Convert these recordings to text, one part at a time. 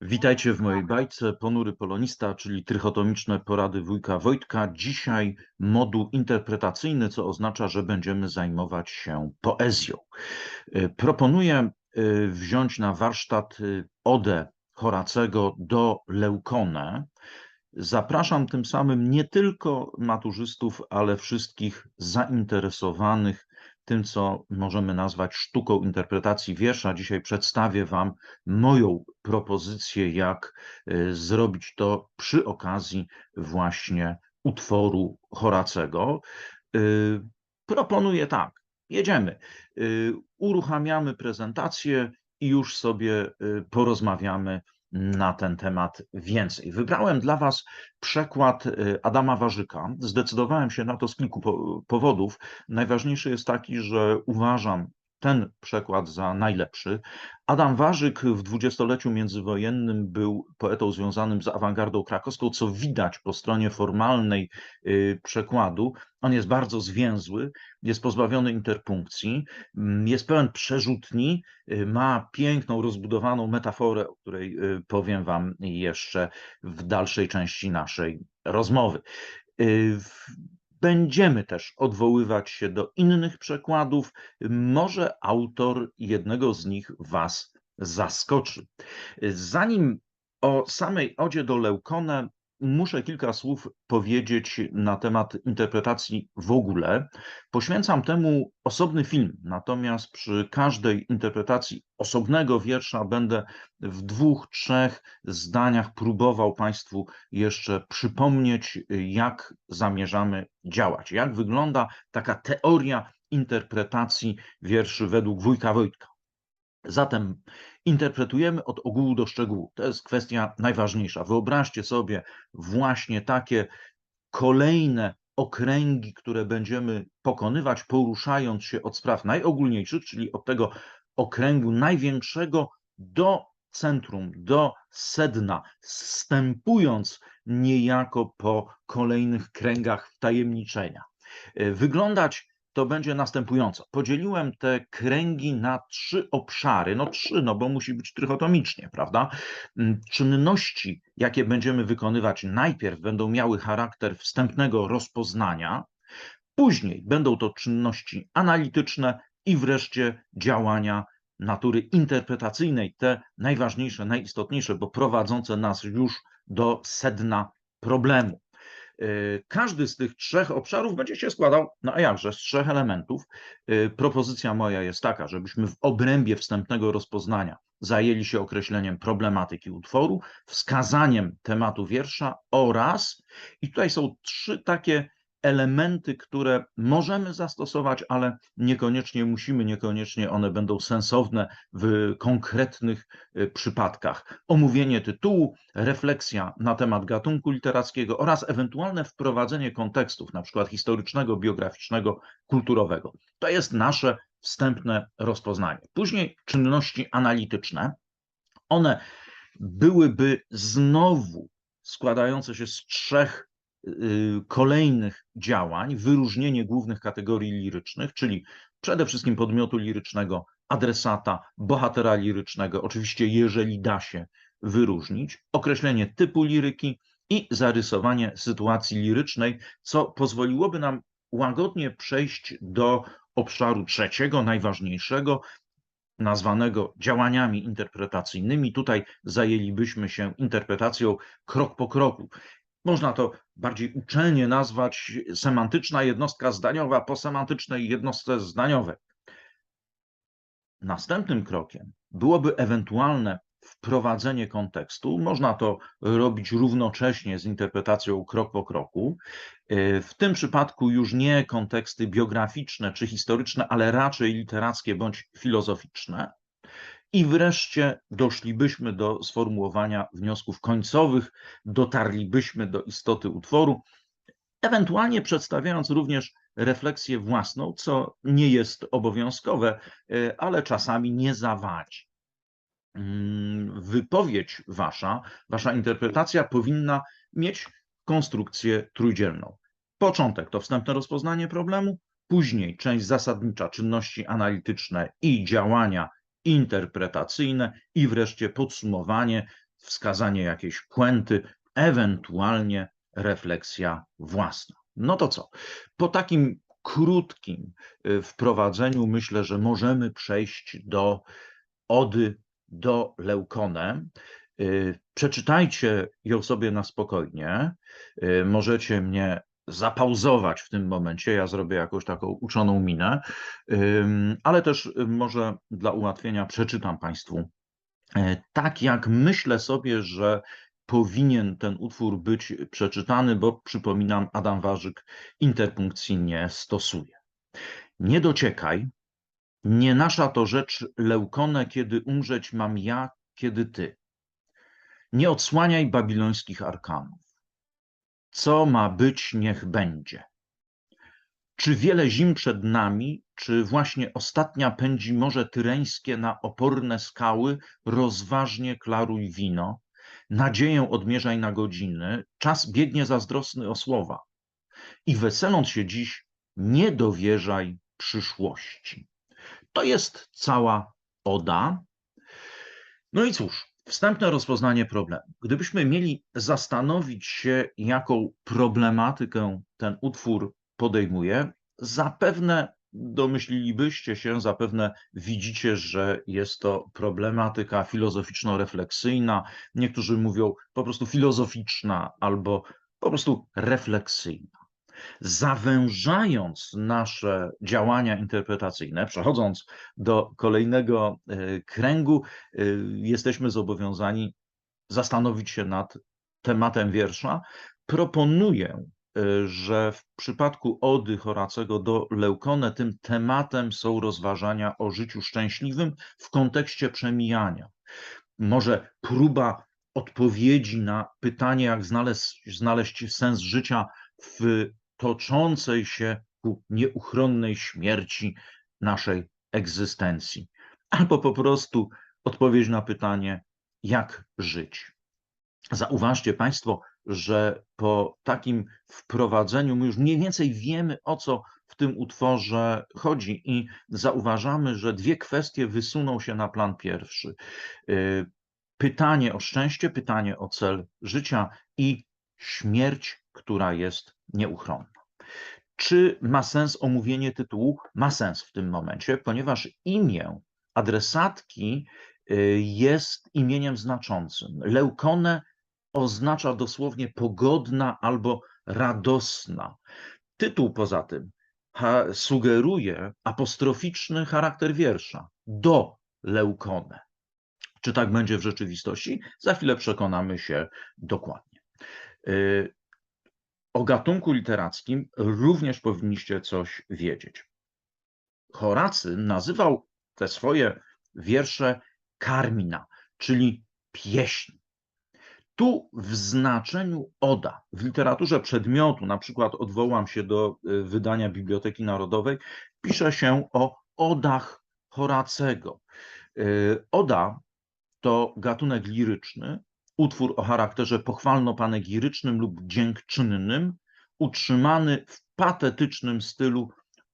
Witajcie w mojej bajce Ponury Polonista, czyli trychotomiczne porady wujka Wojtka. Dzisiaj moduł interpretacyjny, co oznacza, że będziemy zajmować się poezją. Y, Proponuję y, wziąć na warsztat y, Odę Horacego do Leukone. Zapraszam tym samym nie tylko maturzystów, ale wszystkich zainteresowanych tym, co możemy nazwać sztuką interpretacji wiersza. Dzisiaj przedstawię Wam moją propozycję, jak y, zrobić to przy okazji właśnie utworu Horacego. Y, Proponuję tak, jedziemy, Y, uruchamiamy prezentację i już sobie porozmawiamy na ten temat więcej. Wybrałem dla Was przekład y, Adama Warzyka. Zdecydowałem się na to z kilku po- powodów. Najważniejszy jest taki, że uważam ten przekład za najlepszy. Adam Warzyk w dwudziestoleciu międzywojennym był poetą związanym z awangardą krakowską, co widać po stronie formalnej y, przekładu. On jest bardzo zwięzły, jest pozbawiony interpunkcji, mm, jest pełen przerzutni, y, ma piękną, rozbudowaną metaforę, o której y, powiem Wam jeszcze w dalszej części naszej rozmowy. Będziemy też odwoływać się do innych przekładów. Może autor jednego z nich Was zaskoczy. Zanim o samej Odzie do Leukone, muszę kilka słów powiedzieć na temat interpretacji w ogóle. Poświęcam temu osobny film, natomiast przy każdej interpretacji osobnego wiersza będę w dwóch, trzech zdaniach próbował Państwu jeszcze przypomnieć, jak zamierzamy działać, jak wygląda taka teoria interpretacji wierszy według wujka Wojtka. Zatem interpretujemy od ogółu do szczegółu. To jest kwestia najważniejsza. Wyobraźcie sobie właśnie takie kolejne okręgi, które będziemy pokonywać, poruszając się od spraw najogólniejszych, czyli od tego okręgu największego do centrum, do sedna, wstępując niejako po kolejnych kręgach wtajemniczenia. Wyglądać to będzie następująco. Podzieliłem te kręgi na trzy obszary. No trzy, no bo musi być trychotomicznie, prawda? Mm, Czynności, jakie będziemy wykonywać, najpierw będą miały charakter wstępnego rozpoznania, później będą to czynności analityczne i wreszcie działania natury interpretacyjnej, te najważniejsze, najistotniejsze, bo prowadzące nas już do sedna problemu. Y, Każdy z tych trzech obszarów będzie się składał, no a jakże, z trzech elementów. Y, Propozycja moja jest taka, żebyśmy w obrębie wstępnego rozpoznania zajęli się określeniem problematyki utworu, wskazaniem tematu wiersza oraz, i tutaj są trzy takie elementy, które możemy zastosować, ale niekoniecznie musimy, niekoniecznie one będą sensowne w konkretnych y, przypadkach. Omówienie tytułu, refleksja na temat gatunku literackiego oraz ewentualne wprowadzenie kontekstów, na przykład historycznego, biograficznego, kulturowego. To jest nasze wstępne rozpoznanie. Później czynności analityczne. One byłyby znowu składające się z trzech kolejnych działań, wyróżnienie głównych kategorii lirycznych, czyli przede wszystkim podmiotu lirycznego, adresata, bohatera lirycznego, oczywiście jeżeli da się wyróżnić, określenie typu liryki i zarysowanie sytuacji lirycznej, co pozwoliłoby nam łagodnie przejść do obszaru trzeciego, najważniejszego, nazwanego działaniami interpretacyjnymi. Tutaj zajęlibyśmy się interpretacją krok po kroku. Można to bardziej uczelnie nazwać semantyczna jednostka zdaniowa po semantycznej jednostce zdaniowej. Następnym krokiem byłoby ewentualne wprowadzenie kontekstu. Można to robić równocześnie z interpretacją krok po kroku. Y, W tym przypadku już nie konteksty biograficzne czy historyczne, ale raczej literackie bądź filozoficzne. I wreszcie doszlibyśmy do sformułowania wniosków końcowych, dotarlibyśmy do istoty utworu, ewentualnie przedstawiając również refleksję własną, co nie jest obowiązkowe, y, ale czasami nie zawadzi. Mm, Wypowiedź wasza, wasza interpretacja powinna mieć konstrukcję trójdzielną. Początek to wstępne rozpoznanie problemu, później część zasadnicza, czynności analityczne i działania interpretacyjne, i wreszcie podsumowanie, wskazanie jakiejś puenty, ewentualnie refleksja własna. No to co? Po takim krótkim y, wprowadzeniu myślę, że możemy przejść do ody do Leukone. Y, Przeczytajcie ją sobie na spokojnie. Y, Możecie mnie zapauzować w tym momencie. Ja zrobię jakąś taką uczoną minę, ale też y, może dla ułatwienia przeczytam Państwu e, tak, jak myślę sobie, że powinien ten utwór być przeczytany, bo przypominam, Adam Warzyk interpunkcyjnie stosuje. Nie dociekaj, nie nasza to rzecz, Leukone, kiedy umrzeć mam ja, kiedy ty. Nie odsłaniaj babilońskich arkanów. Co ma być, niech będzie. Czy wiele zim przed nami, czy właśnie ostatnia pędzi morze tyreńskie na oporne skały, rozważnie klaruj wino, nadzieję odmierzaj na godziny, czas biegnie zazdrosny o słowa. I weseląc się dziś, nie dowierzaj przyszłości. To jest cała oda. No i cóż, wstępne rozpoznanie problemu. Gdybyśmy mieli zastanowić się, jaką problematykę ten utwór podejmuje, zapewne domyślilibyście się, zapewne widzicie, że jest to problematyka filozoficzno-refleksyjna. Niektórzy mówią po prostu filozoficzna albo po prostu refleksyjna. Zawężając nasze działania interpretacyjne, przechodząc do kolejnego e, kręgu, e, jesteśmy zobowiązani zastanowić się nad tematem wiersza. Proponuję Y, że w przypadku Ody Horacego do Leukone tym tematem są rozważania o życiu szczęśliwym w kontekście przemijania. Może próba odpowiedzi na pytanie, jak znaleźć, znaleźć sens życia w toczącej się ku nieuchronnej śmierci naszej egzystencji. Albo po prostu odpowiedź na pytanie, jak żyć. Zauważcie Państwo, że po takim wprowadzeniu my już mniej więcej wiemy, o co w tym utworze chodzi i zauważamy, że dwie kwestie wysuną się na plan pierwszy. Y, pytanie o szczęście, pytanie o cel życia i śmierć, która jest nieuchronna. Czy ma sens omówienie tytułu? Ma sens w tym momencie, ponieważ imię adresatki y, jest imieniem znaczącym. Leukone oznacza dosłownie pogodna albo radosna. Tytuł poza tym sugeruje apostroficzny charakter wiersza do Leukone. Czy tak będzie w rzeczywistości? Za chwilę przekonamy się dokładnie. O gatunku literackim również powinniście coś wiedzieć. Horacy nazywał te swoje wiersze karmina, czyli pieśń. Tu w znaczeniu oda, w literaturze przedmiotu, na przykład odwołam się do y, wydania Biblioteki Narodowej, pisze się o odach Horacego. Y, oda to gatunek liryczny, utwór o charakterze pochwalno-panegirycznym lub dziękczynnym, utrzymany w patetycznym stylu,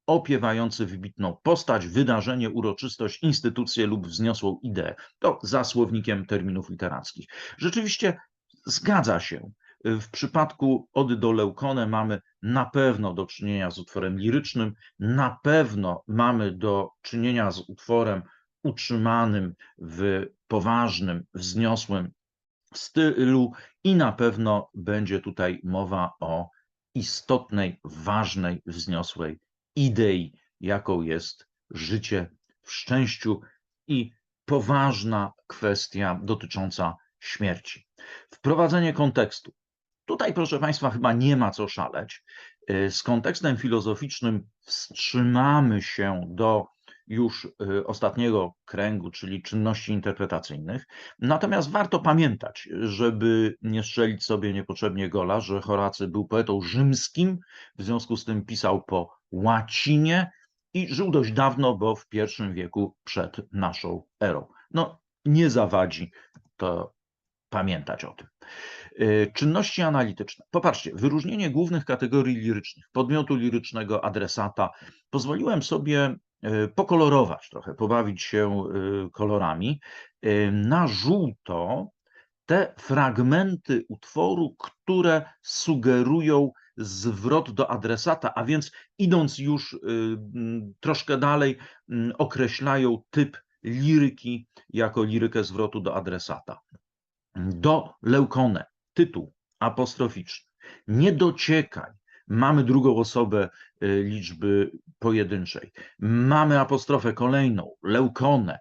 opiewający wybitną postać, wydarzenie, uroczystość, instytucję lub wzniosłą ideę. To za słownikiem terminów literackich. Rzeczywiście Zgadza się. W przypadku Ody do Leukone mamy na pewno do czynienia z utworem lirycznym, na pewno mamy do czynienia z utworem utrzymanym w poważnym, wzniosłym stylu i na pewno będzie tutaj mowa o istotnej, ważnej, wzniosłej idei, jaką jest życie w szczęściu i poważna kwestia dotycząca śmierci. Wprowadzenie kontekstu. Tutaj, proszę Państwa, chyba nie ma co szaleć. Y, z kontekstem filozoficznym wstrzymamy się do już y, ostatniego kręgu, czyli czynności interpretacyjnych. Natomiast warto pamiętać, żeby nie strzelić sobie niepotrzebnie gola, że Horacy był poetą rzymskim, w związku z tym pisał po łacinie i żył dość dawno, bo w I wieku przed naszą erą. No, nie zawadzi to pamiętać o tym. Y, czynności analityczne. Popatrzcie, wyróżnienie głównych kategorii lirycznych, podmiotu lirycznego, adresata. Pozwoliłem sobie pokolorować trochę, pobawić się y, kolorami. Na żółto te fragmenty utworu, które sugerują zwrot do adresata, a więc idąc już troszkę dalej, określają typ liryki jako lirykę zwrotu do adresata. Do Leukone, tytuł apostroficzny. Nie dociekaj. Mamy drugą osobę y, liczby pojedynczej. Mamy apostrofę kolejną, leukone.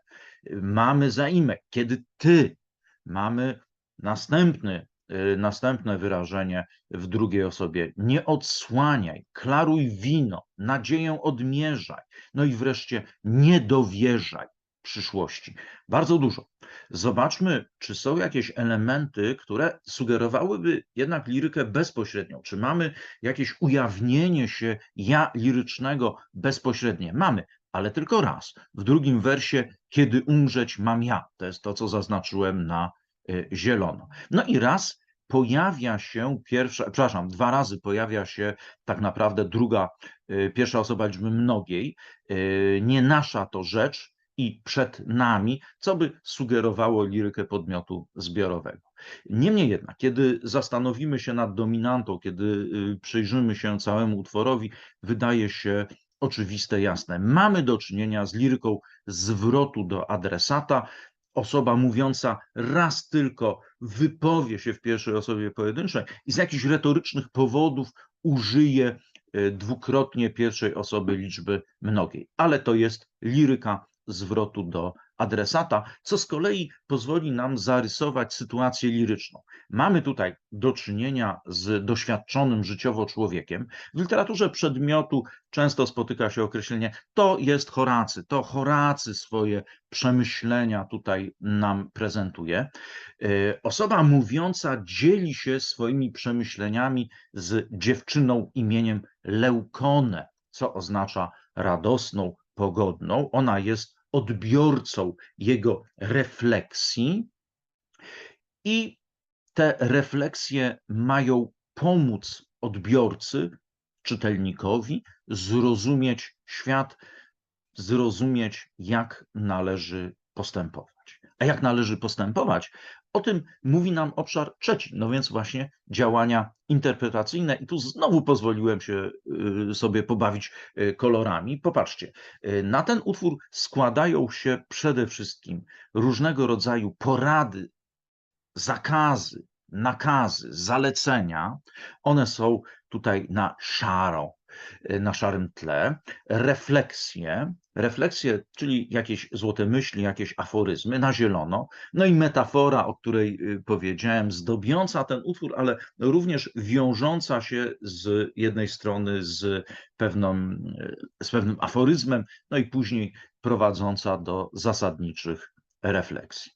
Mamy zaimek, kiedy ty. Mamy następny, y, następne wyrażenie w drugiej osobie. Nie odsłaniaj, klaruj wino, nadzieję odmierzaj. No i wreszcie nie dowierzaj przyszłości. Bardzo dużo. Zobaczmy, czy są jakieś elementy, które sugerowałyby jednak lirykę bezpośrednią. Czy mamy jakieś ujawnienie się ja lirycznego bezpośrednie? Mamy, ale tylko raz. W drugim wersie, kiedy umrzeć mam ja. To jest to, co zaznaczyłem na y, zielono. No i raz pojawia się pierwsza, przepraszam, dwa razy pojawia się tak naprawdę druga, y, pierwsza osoba liczby mnogiej. Y, nie nasza to rzecz, i przed nami, co by sugerowało lirykę podmiotu zbiorowego. Niemniej jednak, kiedy zastanowimy się nad dominantą, kiedy y, przyjrzymy się całemu utworowi, wydaje się oczywiste, jasne. Mamy do czynienia z liryką zwrotu do adresata. Osoba mówiąca raz tylko wypowie się w pierwszej osobie pojedynczej i z jakichś retorycznych powodów użyje y, dwukrotnie pierwszej osoby liczby mnogiej. Ale to jest liryka zwrotu do adresata, co z kolei pozwoli nam zarysować sytuację liryczną. Mamy tutaj do czynienia z doświadczonym życiowo człowiekiem. W literaturze przedmiotu często spotyka się określenie to jest Horacy, to Horacy swoje przemyślenia tutaj nam prezentuje. E, osoba mówiąca dzieli się swoimi przemyśleniami z dziewczyną imieniem Leukone, co oznacza radosną, pogodną. Ona jest odbiorcą jego refleksji i te refleksje mają pomóc odbiorcy, czytelnikowi zrozumieć świat, zrozumieć, jak należy postępować. A jak należy postępować, o tym mówi nam obszar trzeci, no więc właśnie działania interpretacyjne. I tu znowu pozwoliłem się y, sobie pobawić y, kolorami. Popatrzcie, y, na ten utwór składają się przede wszystkim różnego rodzaju porady, zakazy, nakazy, zalecenia. One są tutaj na szaro, na szarym tle, refleksje, refleksje, czyli jakieś złote myśli, jakieś aforyzmy na zielono, no i metafora, o której y, powiedziałem, zdobiąca ten utwór, ale również wiążąca się z jednej strony z, pewną, y, z pewnym aforyzmem, no i później prowadząca do zasadniczych refleksji.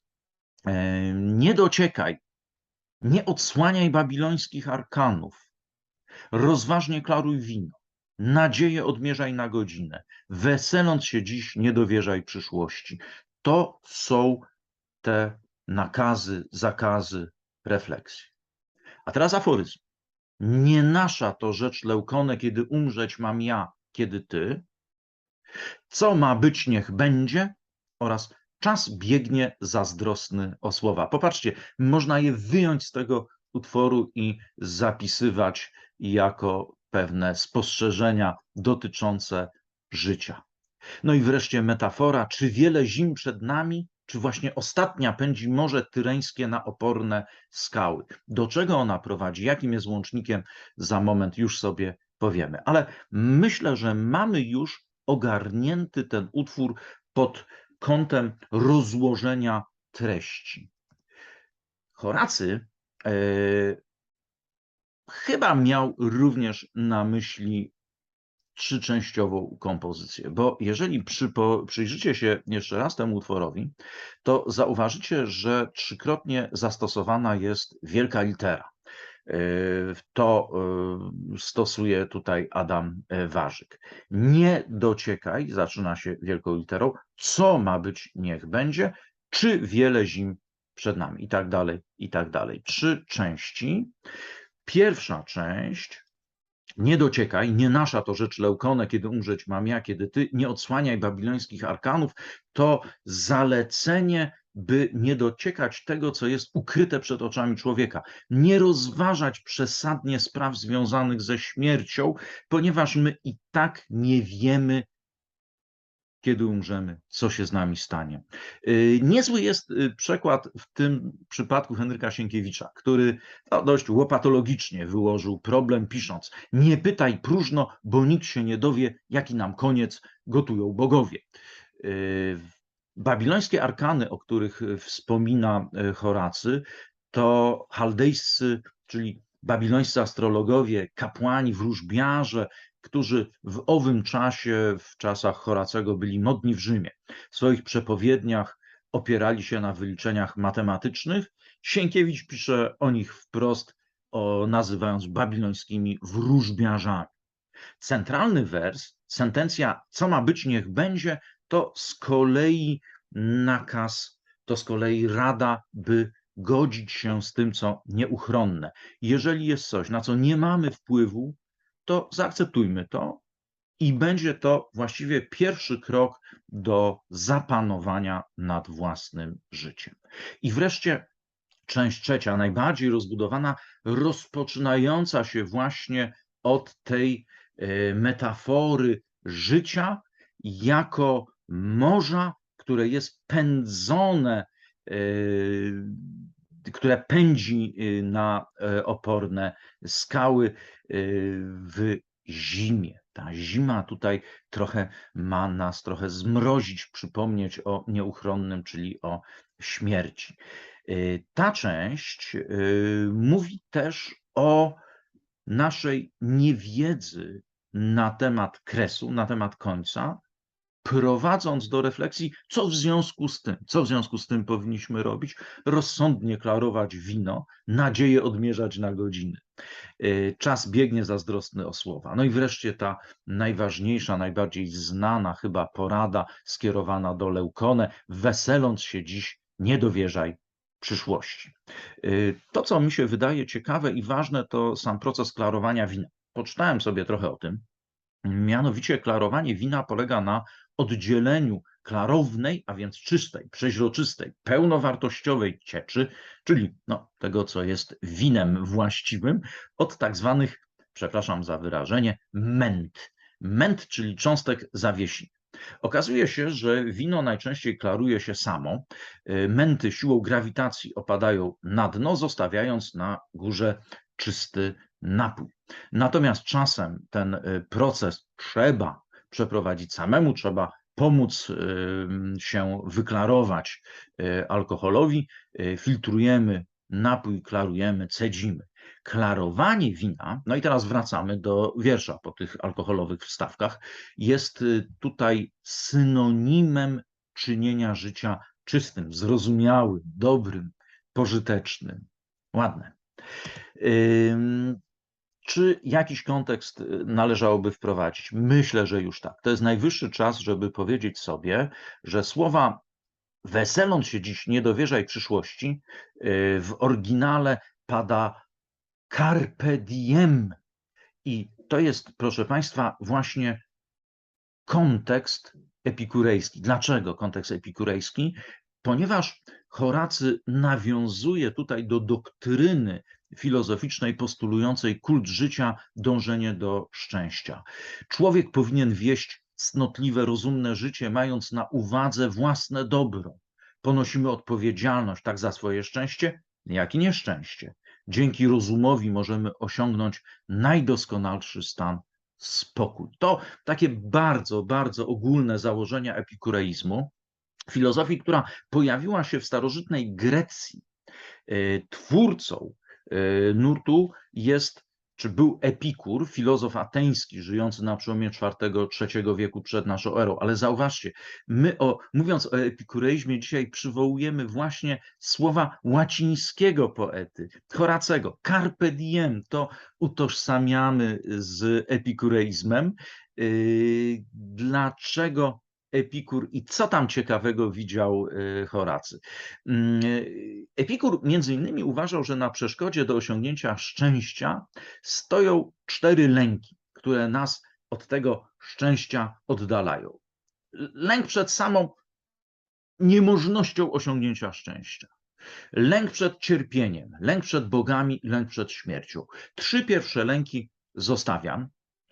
E, nie dociekaj, nie odsłaniaj babilońskich arkanów, rozważnie klaruj wino, Nadzieję odmierzaj na godzinę. Weseląc się dziś, nie dowierzaj przyszłości. To są te nakazy, zakazy, refleksje. A teraz aforyzm. Nie nasza to rzecz, Leukone, kiedy umrzeć mam ja, kiedy ty. Co ma być, niech będzie oraz czas biegnie zazdrosny o słowa. Popatrzcie, można je wyjąć z tego utworu i zapisywać jako pewne spostrzeżenia dotyczące życia. No i wreszcie metafora, czy wiele zim przed nami, czy właśnie ostatnia pędzi Morze Tyreńskie na oporne skały. Do czego ona prowadzi, jakim jest łącznikiem, za moment już sobie powiemy. Ale myślę, że mamy już ogarnięty ten utwór pod kątem rozłożenia treści. Horacy e, chyba miał również na myśli trzyczęściową kompozycję, bo jeżeli przypo, przyjrzycie się jeszcze raz temu utworowi, to zauważycie, że trzykrotnie zastosowana jest wielka litera. E, to e, stosuje tutaj Adam e, Warzyk. Nie dociekaj, zaczyna się wielką literą, co ma być, niech będzie, czy wiele zim przed nami, i tak dalej, i tak dalej. Trzy części. Pierwsza część, nie dociekaj, nie nasza to rzecz Leukone, kiedy umrzeć mam ja, kiedy ty, nie odsłaniaj babilońskich arkanów, to zalecenie by nie dociekać tego, co jest ukryte przed oczami człowieka, nie rozważać przesadnie spraw związanych ze śmiercią, ponieważ my i tak nie wiemy, kiedy umrzemy, co się z nami stanie. Y, niezły jest y, przykład w tym przypadku Henryka Sienkiewicza, który no, dość łopatologicznie wyłożył problem, pisząc: Nie pytaj próżno, bo nikt się nie dowie, jaki nam koniec gotują bogowie. Y, babilońskie arkany, o których wspomina Horacy, to chaldejscy, czyli babilońscy astrologowie, kapłani, wróżbiarze, którzy w owym czasie, w czasach Horacego, byli modni w Rzymie. W swoich przepowiedniach opierali się na wyliczeniach matematycznych. Sienkiewicz pisze o nich wprost, o, nazywając babilońskimi wróżbiarzami. Centralny wers, sentencja co ma być, niech będzie, to z kolei nakaz, to z kolei rada, by godzić się z tym, co nieuchronne. Jeżeli jest coś, na co nie mamy wpływu, to zaakceptujmy to i będzie to właściwie pierwszy krok do zapanowania nad własnym życiem. I wreszcie część trzecia, najbardziej rozbudowana, rozpoczynająca się właśnie od tej e, metafory życia jako morza, które jest pędzone, e, które pędzi e, na oporne skały, w zimie. Ta zima tutaj trochę ma nas trochę zmrozić, przypomnieć o nieuchronnym, czyli o śmierci. Y, ta część y, mówi też o naszej niewiedzy na temat kresu, na temat końca, prowadząc do refleksji, co w związku z tym, co w związku z tym powinniśmy robić, rozsądnie klarować wino, nadzieję odmierzać na godziny. E, czas biegnie zazdrosny o słowa. No i wreszcie ta najważniejsza, najbardziej znana chyba porada skierowana do Leukone, weseląc się dziś, nie dowierzaj przyszłości. E, to, co mi się wydaje ciekawe i ważne, to sam proces klarowania wina. Poczytałem sobie trochę o tym. Mianowicie klarowanie wina polega na oddzieleniu klarownej, a więc czystej, przeźroczystej, pełnowartościowej cieczy, czyli no, tego, co jest winem właściwym, od tak zwanych, przepraszam za wyrażenie, ment. Ment, czyli cząstek zawiesi. Okazuje się, że wino najczęściej klaruje się samo. Menty siłą grawitacji opadają na dno, zostawiając na górze czysty napój. Natomiast czasem ten y, proces trzeba przeprowadzić samemu, trzeba pomóc się wyklarować y, alkoholowi, y, filtrujemy napój, klarujemy, cedzimy. Klarowanie wina, no i teraz wracamy do wiersza po tych alkoholowych wstawkach, jest tutaj synonimem czynienia życia czystym, zrozumiałym, dobrym, pożytecznym. Ładne. Czy jakiś kontekst y, należałoby wprowadzić? Myślę, że już tak. To jest najwyższy czas, żeby powiedzieć sobie, że słowa weseląc się dziś, nie dowierzaj przyszłości, y, w oryginale pada carpe diem. I to jest, proszę Państwa, właśnie kontekst epikurejski. Dlaczego kontekst epikurejski? Ponieważ Horacy nawiązuje tutaj do doktryny filozoficznej postulującej kult życia, dążenie do szczęścia. Człowiek powinien wieść cnotliwe, rozumne życie, mając na uwadze własne dobro. Ponosimy odpowiedzialność tak za swoje szczęście, jak i nieszczęście. Dzięki rozumowi możemy osiągnąć najdoskonalszy stan spokój. To takie bardzo, bardzo ogólne założenia epikureizmu, filozofii, która pojawiła się w starożytnej Grecji. E, twórcą nurtu jest, czy był Epikur, filozof ateński, żyjący na przełomie IV-III wieku przed naszą erą. Ale zauważcie, my o, mówiąc o epikureizmie dzisiaj przywołujemy właśnie słowa łacińskiego poety, Horacego. Carpe diem to utożsamiamy z epikureizmem. E, dlaczego Epikur i co tam ciekawego widział e, Horacy. Mm, Epikur między innymi uważał, że na przeszkodzie do osiągnięcia szczęścia stoją cztery lęki, które nas od tego szczęścia oddalają. Lęk przed samą niemożnością osiągnięcia szczęścia. Lęk przed cierpieniem, lęk przed bogami lęk przed śmiercią. Trzy pierwsze lęki zostawiam.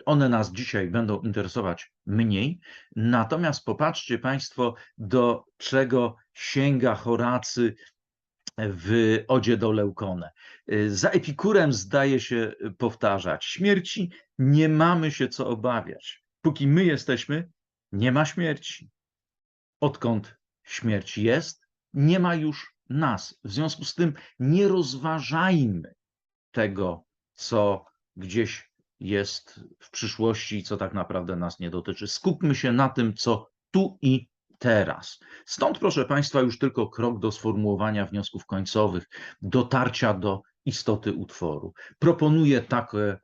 One nas dzisiaj będą interesować mniej. Natomiast popatrzcie Państwo, do czego sięga Horacy w Odzie do Leukone. Za Epikurem zdaje się powtarzać: Śmierci nie mamy się co obawiać. Póki my jesteśmy, nie ma śmierci. Odkąd śmierć jest, nie ma już nas. W związku z tym nie rozważajmy tego, co gdzieś jest w przyszłości, co tak naprawdę nas nie dotyczy. Skupmy się na tym, co tu i teraz. Stąd, proszę Państwa, już tylko krok do sformułowania wniosków końcowych, dotarcia do istoty utworu. Proponuję takie,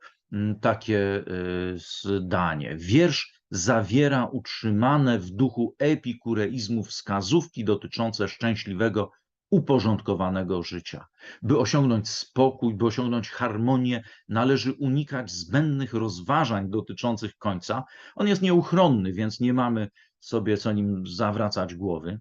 takie zdanie. Wiersz zawiera utrzymane w duchu epikureizmu wskazówki dotyczące szczęśliwego uporządkowanego życia. By osiągnąć spokój, by osiągnąć harmonię, należy unikać zbędnych rozważań dotyczących końca. On jest nieuchronny, więc nie mamy sobie co nim zawracać głowy.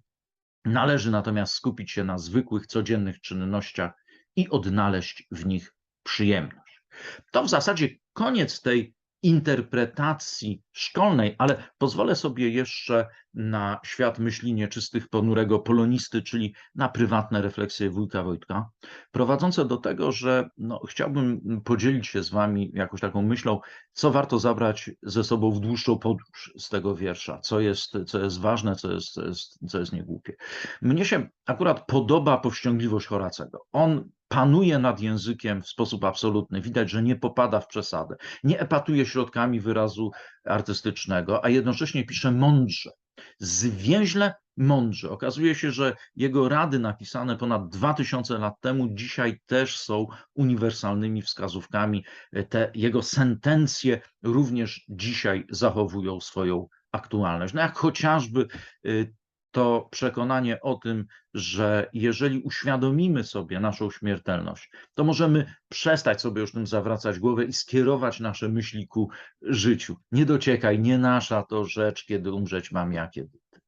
Należy natomiast skupić się na zwykłych, codziennych czynnościach i odnaleźć w nich przyjemność. To w zasadzie koniec tej interpretacji szkolnej, ale pozwolę sobie jeszcze na świat myśli nieczystych ponurego polonisty, czyli na prywatne refleksje wujka Wojtka, prowadzące do tego, że no, chciałbym podzielić się z wami jakąś taką myślą, co warto zabrać ze sobą w dłuższą podróż z tego wiersza, co jest, co jest ważne, co jest, co jest, co jest niegłupie. Mnie się akurat podoba powściągliwość Horacego. On panuje nad językiem w sposób absolutny. Widać, że nie popada w przesadę, nie epatuje środkami wyrazu artystycznego, a jednocześnie pisze mądrze, zwięźle mądrze. Okazuje się, że jego rady napisane ponad 2000 lat temu dzisiaj też są uniwersalnymi wskazówkami. Te jego sentencje również dzisiaj zachowują swoją aktualność. No jak chociażby y, to przekonanie o tym, że jeżeli uświadomimy sobie naszą śmiertelność, to możemy przestać sobie już tym zawracać głowę i skierować nasze myśli ku życiu. Nie dociekaj, nie nasza to rzecz, kiedy umrzeć mam ja, kiedy ty.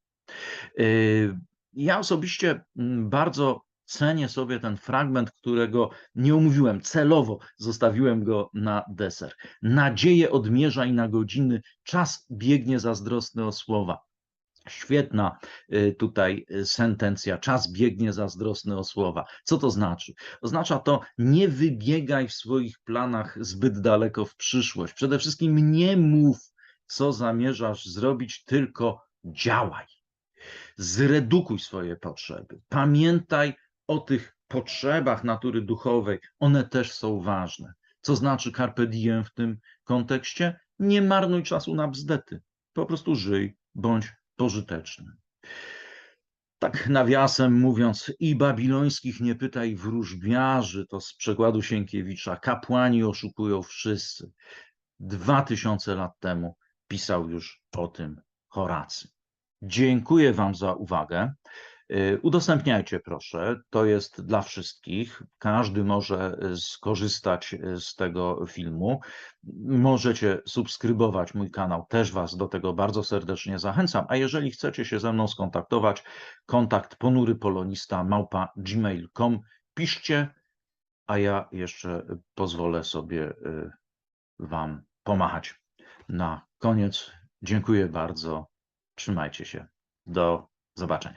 Yy, ja osobiście mm, bardzo cenię sobie ten fragment, którego nie omówiłem, celowo zostawiłem go na deser. Nadzieję odmierza i na godziny, czas biegnie zazdrosny o słowa. Świetna y, tutaj y, sentencja. Czas biegnie zazdrosny o słowa. Co to znaczy? Oznacza to, nie wybiegaj w swoich planach zbyt daleko w przyszłość. Przede wszystkim nie mów, co zamierzasz zrobić, tylko działaj. Zredukuj swoje potrzeby. Pamiętaj o tych potrzebach natury duchowej. One też są ważne. Co znaczy carpe diem w tym kontekście? Nie marnuj czasu na bzdety. Po prostu żyj, bądź pożyteczny. Tak nawiasem mówiąc, i babilońskich nie pytaj wróżbiarzy, to z przekładu Sienkiewicza, kapłani oszukują wszyscy. Dwa tysiące lat temu pisał już o tym Horacy. Dziękuję Wam za uwagę. Y, udostępniajcie proszę, to jest dla wszystkich. Każdy może y, skorzystać y, z tego filmu. Możecie subskrybować mój kanał, też Was do tego bardzo serdecznie zachęcam. A jeżeli chcecie się ze mną skontaktować, kontakt ponurypolonista małpa gmail.com piszcie, a ja jeszcze pozwolę sobie Wam pomachać. Na koniec dziękuję bardzo. Trzymajcie się. Do zobaczenia.